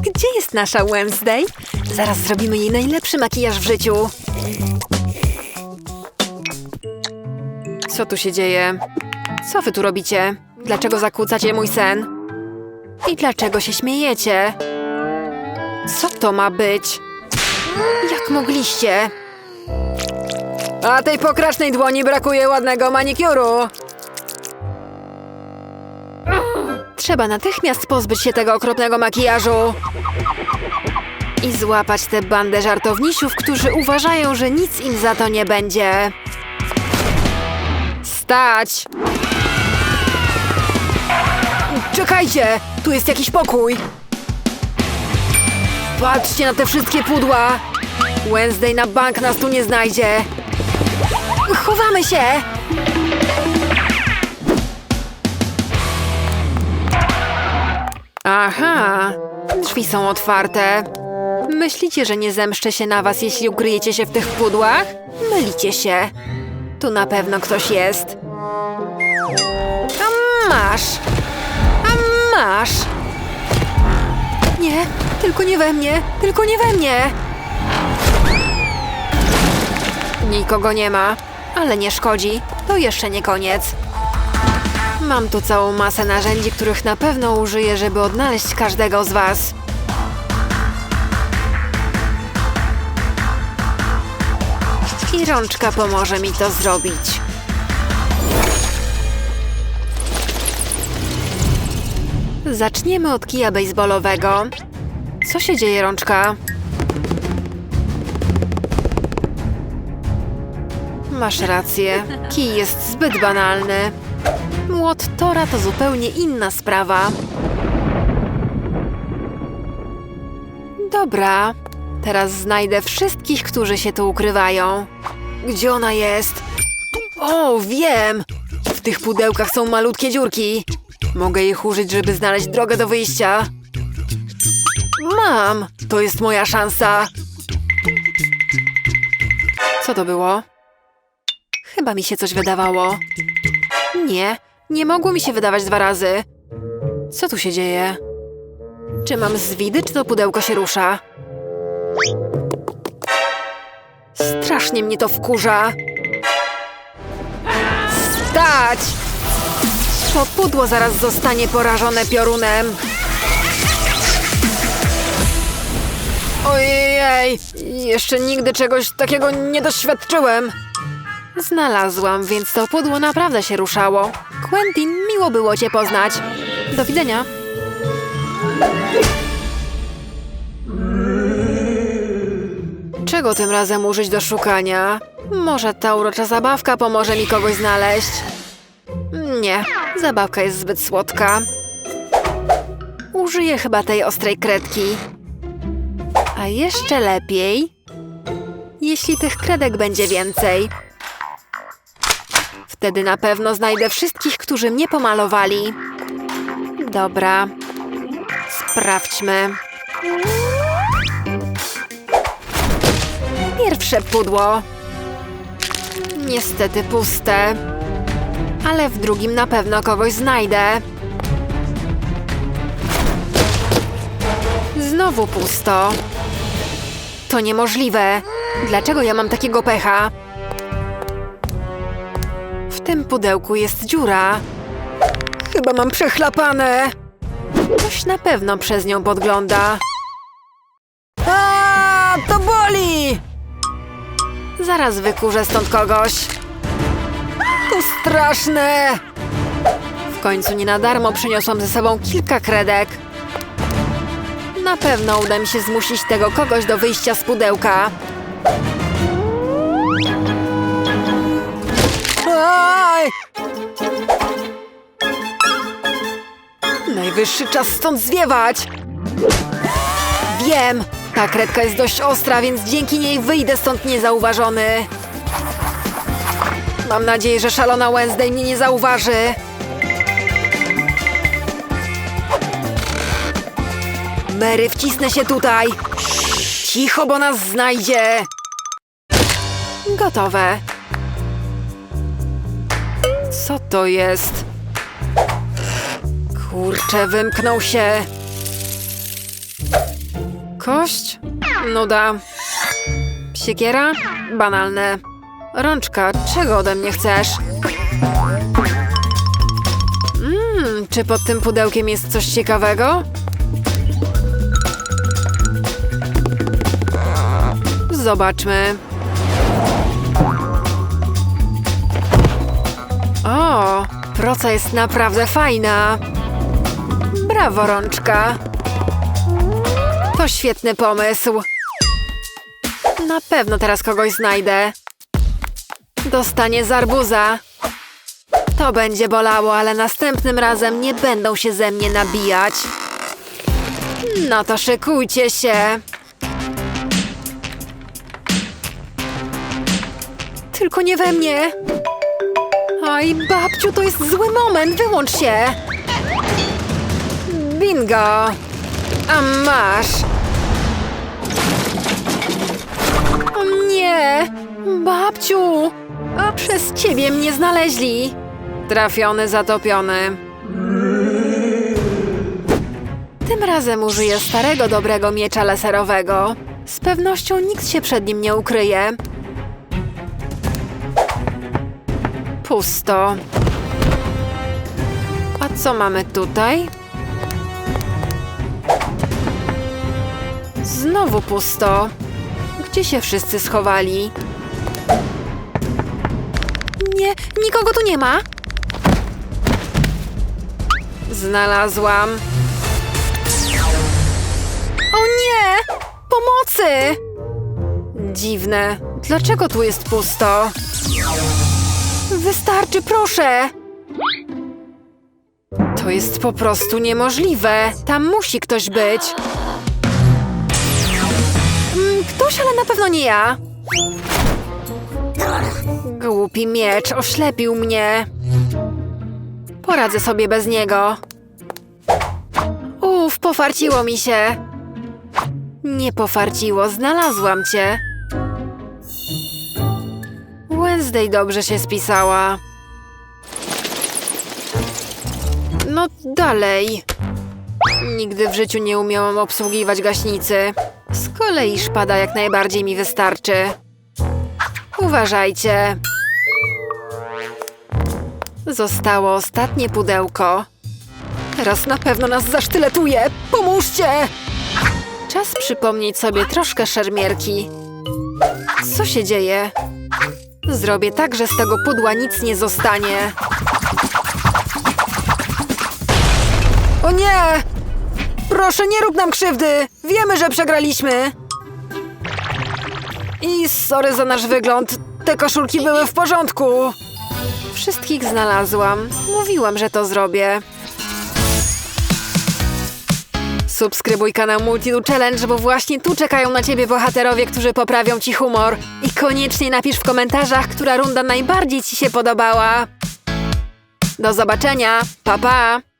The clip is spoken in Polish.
Gdzie jest nasza Wednesday? Zaraz zrobimy jej najlepszy makijaż w życiu. Co tu się dzieje? Co wy tu robicie? Dlaczego zakłócacie mój sen? I dlaczego się śmiejecie? Co to ma być? Jak mogliście? A tej pokracznej dłoni brakuje ładnego manikiuru. Trzeba natychmiast pozbyć się tego okropnego makijażu. I złapać tę bandę żartownisiów, którzy uważają, że nic im za to nie będzie. Stać! Czekajcie! Tu jest jakiś pokój! Patrzcie na te wszystkie pudła! Wednesday na bank nas tu nie znajdzie! Chowamy się! Aha! Drzwi są otwarte. Myślicie, że nie zemszczę się na was, jeśli ukryjecie się w tych pudłach? Mylicie się. Tu na pewno ktoś jest. A masz! A masz! Nie, tylko nie we mnie, tylko nie we mnie! Nikogo nie ma, ale nie szkodzi. To jeszcze nie koniec. Mam tu całą masę narzędzi, których na pewno użyję, żeby odnaleźć każdego z was. I rączka pomoże mi to zrobić. Zaczniemy od kija baseballowego. Co się dzieje, rączka? Masz rację. Kij jest zbyt banalny. Młot Tora to zupełnie inna sprawa. Dobra, teraz znajdę wszystkich, którzy się tu ukrywają. Gdzie ona jest? O, wiem! W tych pudełkach są malutkie dziurki. Mogę ich użyć, żeby znaleźć drogę do wyjścia. Mam! To jest moja szansa. Co to było? Chyba mi się coś wydawało. Nie, nie mogło mi się wydawać dwa razy. Co tu się dzieje? Czy mam zwidy, czy to pudełko się rusza? Strasznie mnie to wkurza. Stać! To pudło zaraz zostanie porażone piorunem. Ojej, jeszcze nigdy czegoś takiego nie doświadczyłem. Znalazłam, więc to pudło naprawdę się ruszało. Quentin, miło było cię poznać. Do widzenia. Czego tym razem użyć do szukania? Może ta urocza zabawka pomoże mi kogoś znaleźć? Nie, zabawka jest zbyt słodka. Użyję chyba tej ostrej kredki. A jeszcze lepiej, jeśli tych kredek będzie więcej. Wtedy na pewno znajdę wszystkich, którzy mnie pomalowali. Dobra. Sprawdźmy. Pierwsze pudło. Niestety puste. Ale w drugim na pewno kogoś znajdę. Znowu pusto. To niemożliwe. Dlaczego ja mam takiego pecha? Pudełku jest dziura. Chyba mam przechlapane. Ktoś na pewno przez nią podgląda. A, to boli! Zaraz wykurzę stąd kogoś. To straszne! W końcu nie na darmo przyniosłam ze sobą kilka kredek. Na pewno uda mi się zmusić tego kogoś do wyjścia z pudełka. Aj! Najwyższy czas stąd zwiewać! Wiem! Ta kredka jest dość ostra, więc dzięki niej wyjdę stąd niezauważony. Mam nadzieję, że szalona Wednesday mnie nie zauważy. Mary, wcisnę się tutaj. Cicho, bo nas znajdzie. Gotowe. Co to jest? Kurczę, wymknął się. Kość? Nuda. Siekiera? Banalne. Rączka, czego ode mnie chcesz? Mmm, czy pod tym pudełkiem jest coś ciekawego? Zobaczmy. O, proca jest naprawdę fajna. Brawo, rączka. To świetny pomysł. Na pewno teraz kogoś znajdę. Dostanie z arbuza. To będzie bolało, ale następnym razem nie będą się ze mnie nabijać. No to szykujcie się. Tylko nie we mnie. Oj, babciu, to jest zły moment, wyłącz się. Bingo. A masz. O nie! Babciu! A przez ciebie mnie znaleźli. Trafiony, zatopiony. Tym razem użyję starego, dobrego miecza laserowego. Z pewnością nikt się przed nim nie ukryje. Pusto. A co mamy tutaj? Znowu pusto. Gdzie się wszyscy schowali? Nie, nikogo tu nie ma. Znalazłam. O nie! Pomocy! Dziwne. Dlaczego tu jest pusto? Wystarczy, proszę! To jest po prostu niemożliwe. Tam musi ktoś być. Mm, Ktoś, ale na pewno nie ja. Głupi miecz oślepił mnie. Poradzę sobie bez niego. Uf, pofarciło mi się. Nie pofarciło, znalazłam cię. Wednesday dobrze się spisała. No dalej. Nigdy w życiu nie umiałam obsługiwać gaśnicy. Z kolei szpada jak najbardziej mi wystarczy. Uważajcie. Zostało ostatnie pudełko. Teraz na pewno nas zasztyletuje. Pomóżcie! Czas przypomnieć sobie troszkę szermierki. Co się dzieje? Zrobię tak, że z tego pudła nic nie zostanie. O nie! Proszę, nie rób nam krzywdy! Wiemy, że przegraliśmy! I sorry za nasz wygląd. Te koszulki były w porządku. Wszystkich znalazłam. Mówiłam, że to zrobię. Subskrybuj kanał Multidu Challenge, bo właśnie tu czekają na ciebie bohaterowie, którzy poprawią ci humor. I koniecznie napisz w komentarzach, która runda najbardziej ci się podobała. Do zobaczenia. Pa pa!